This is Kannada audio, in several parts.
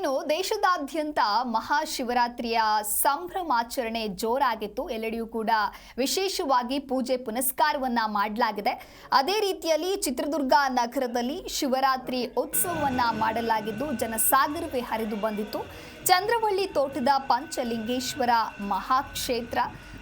ಇನ್ನು ದೇಶದಾದ್ಯಂತ ಮಹಾಶಿವರಾತ್ರಿಯ ಸಂಭ್ರಮಾಚರಣೆ ಜೋರಾಗಿತ್ತು. ಎಲ್ಲೆಡೆಯೂ ಕೂಡ ವಿಶೇಷವಾಗಿ ಪೂಜೆ ಪುನಸ್ಕಾರವನ್ನ ಮಾಡಲಾಗಿದೆ. ಅದೇ ರೀತಿಯಲ್ಲಿ ಚಿತ್ರದುರ್ಗ ನಗರದಲ್ಲಿ ಶಿವರಾತ್ರಿ ಉತ್ಸವವನ್ನ ಮಾಡಲಾಗಿದ್ದು, ಜನಸಾಗರವೇ ಹರಿದು ಬಂದಿತ್ತು. ಚಂದ್ರವಳ್ಳಿ ತೋಟದ ಪಂಚಲಿಂಗೇಶ್ವರ ಮಹಾಕ್ಷೇತ್ರ,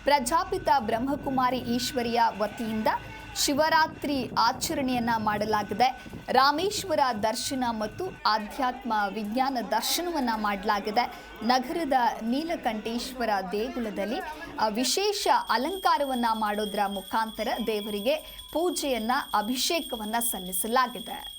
ಪ್ರಜಾಪಿತ ಬ್ರಹ್ಮಕುಮಾರಿ ಈಶ್ವರಿಯ ವತಿಯಿಂದ ಶಿವರಾತ್ರಿ ಆಚರಣೆಯನ್ನ ಮಾಡಲಾಗಿದೆ. ರಾಮೇಶ್ವರ ದರ್ಶನ ಮತ್ತು ಆಧ್ಯಾತ್ಮ ವಿಜ್ಞಾನ ದರ್ಶನವನ್ನು ಮಾಡಲಾಗಿದೆ. ನಗರದ ನೀಲಕಂಠೇಶ್ವರ ದೇಗುಲದಲ್ಲಿ ವಿಶೇಷ ಅಲಂಕಾರವನ್ನು ಮಾಡೋದರ ಮುಖಾಂತರ ದೇವರಿಗೆ ಪೂಜೆಯನ್ನು, ಅಭಿಷೇಕವನ್ನು ಸಲ್ಲಿಸಲಾಗಿದೆ.